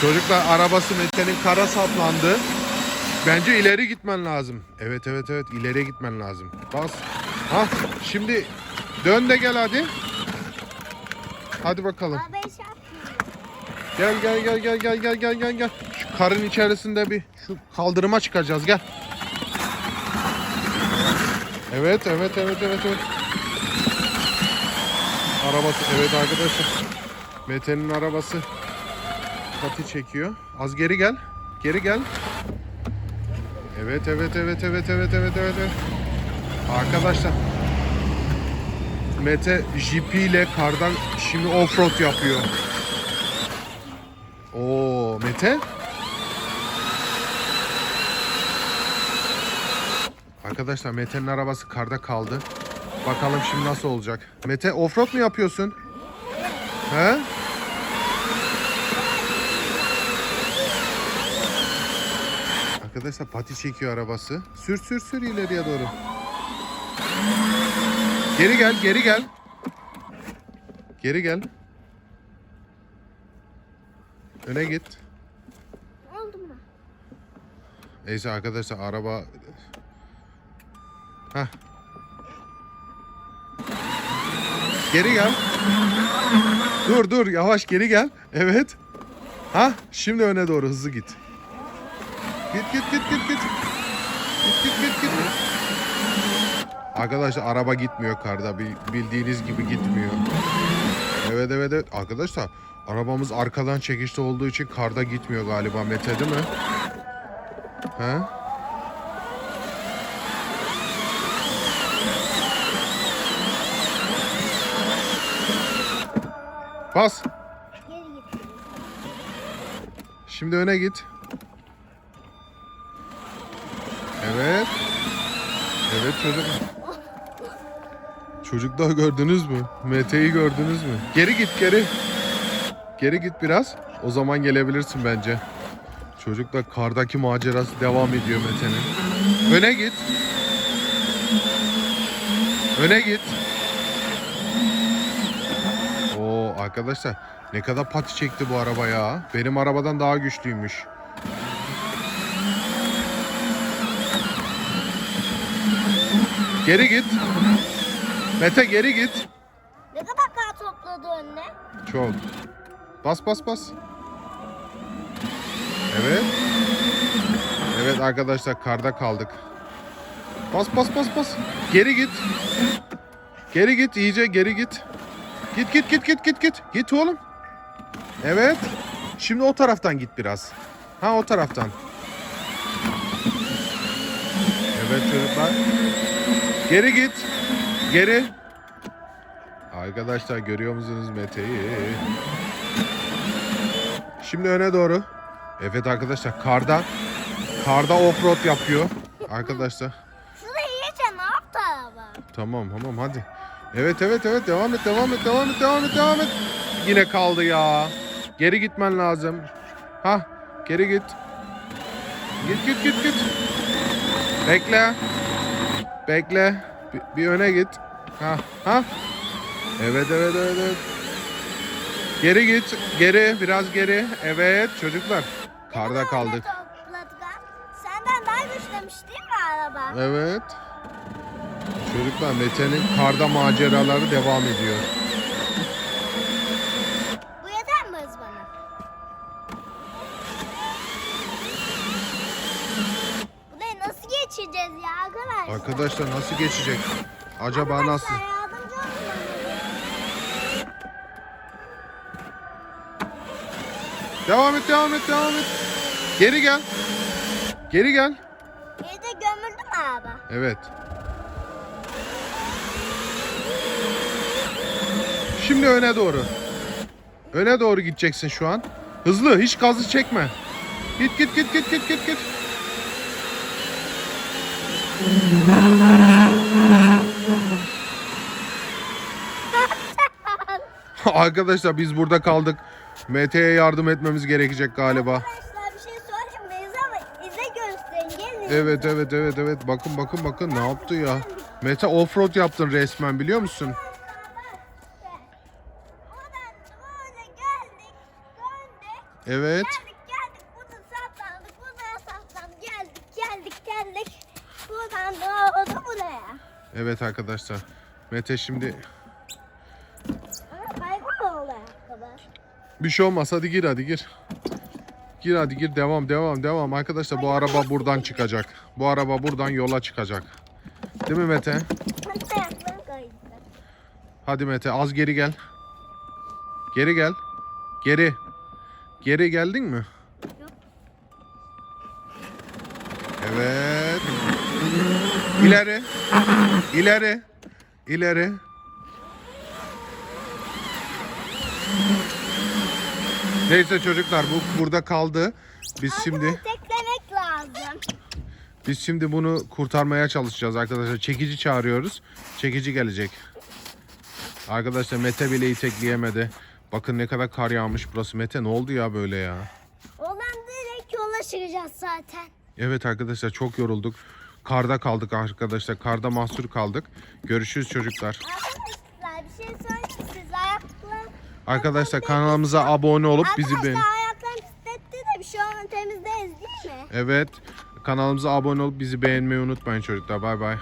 Çocuklar arabası Mete'nin kara saplandı. Bence ileri gitmen lazım. Evet evet evet ileriye gitmen lazım. Bas. Ha şimdi dön de gel hadi. Hadi bakalım. Yapmıyor. Gel gel gel gel gel gel gel gel gel. Şu karın içerisinde bir şu kaldırıma çıkacağız gel. Evet evet evet evet evet. Arabası evet arkadaşlar. Mete'nin arabası pati çekiyor. Az geri gel. Geri gel. Evet evet evet evet evet evet evet. Arkadaşlar Mete jipiyle kardan şimdi offroad yapıyor. Oo Mete. Arkadaşlar Mete'nin arabası karda kaldı. Bakalım şimdi nasıl olacak. Mete offroad mu yapıyorsun? He? Arkadaşlar pati çekiyor arabası. Sür sür sür ileriye doğru. Geri gel, geri gel. Geri gel. Öne git. Oldu mu? Neyse arkadaşlar araba... Heh. Geri gel. Dur dur yavaş geri gel. Evet. Ha şimdi öne doğru hızlı git. Git git git git git. Git git git git. Arkadaşlar araba gitmiyor karda. Bil- Bildiğiniz gibi gitmiyor. Evet evet evet. Arkadaşlar arabamız arkadan çekişte olduğu için karda gitmiyor galiba Mete değil mi? He? Bas. Şimdi öne git. Evet. Evet çocuk. Çocuklar gördünüz mü? Mete'yi gördünüz mü? Geri git geri. Geri git biraz. O zaman gelebilirsin bence. Çocuklar kardaki macerası devam ediyor Mete'nin. Öne git. Öne git. Oo arkadaşlar ne kadar pati çekti bu araba ya. Benim arabadan daha güçlüymüş. Geri git. Mete geri git. Ne kadar kar topladı önüne? Çok. Bas bas bas. Evet. Evet arkadaşlar karda kaldık. Bas bas bas bas. Geri git. Geri git iyice geri git. Git git git git git git. Git oğlum. Evet. Şimdi o taraftan git biraz. Ha o taraftan. Evet çocuklar. Geri git. Geri. Arkadaşlar görüyor musunuz Mete'yi? Şimdi öne doğru. Evet arkadaşlar karda karda offroad yapıyor. Arkadaşlar Şurada iyice ne yaptı araba? tamam tamam hadi. Evet evet evet devam et devam et devam et devam et devam et. Yine kaldı ya. Geri gitmen lazım. Ha geri git. Git git git git. Bekle. Bekle. Bir, bir öne git. Ha ha. Evet evet evet evet. Geri git. Geri biraz geri. Evet çocuklar. Karda kaldık. Senden daha güçlemiş değil mi araba? Evet. Çocuklar Mete'nin karda maceraları devam ediyor. Bu yeter mi hız bana? Burayı nasıl geçeceğiz ya arkadaşlar? Nasıl geçecek? Acaba nasıl? Devam et, devam et, devam et. Geri gel. Geri gel. Geride gömüldü mü araba? Evet. Şimdi öne doğru. Öne doğru gideceksin şu an. Hızlı, hiç gazı çekme. Git git git git git git git. Arkadaşlar biz burada kaldık. Mete'ye yardım etmemiz gerekecek galiba. Arkadaşlar bir şey söyleyeyim mi? İze, ama- ize gösterin gelin. Evet evet evet evet bakın bakın bakın ne yaptı ya. Mete offroad yaptın resmen biliyor musun? Evet. Evet arkadaşlar. Mete şimdi bir şey olmaz. Hadi gir hadi gir. Gir hadi gir. Devam devam devam. Arkadaşlar bu araba buradan çıkacak. Bu araba buradan yola çıkacak. Değil mi Mete? Hadi Mete az geri gel. Geri gel. Geri. Geri geldin mi? Yok. Evet. İleri. İleri. İleri. Neyse çocuklar bu burada kaldı. Biz şimdi Teklemek lazım. biz şimdi bunu kurtarmaya çalışacağız arkadaşlar. Çekici çağırıyoruz. Çekici gelecek. Arkadaşlar Mete bile itekleyemedi. Bakın ne kadar kar yağmış burası. Mete ne oldu ya böyle ya? Olan direkt yola çıkacağız zaten. Evet arkadaşlar çok yorulduk. Karda kaldık arkadaşlar. Karda mahsur kaldık. Görüşürüz çocuklar. Arkadaşlar bir şey söyleyeyim siz. Arkadaşlar kanalımıza abone olup bizi beğen. Arkadaşlar ayaklarım pisletti de bir şey olmadı temizleyiz değil mi? Evet. Kanalımıza abone olup bizi beğenmeyi unutmayın çocuklar. Bay bay.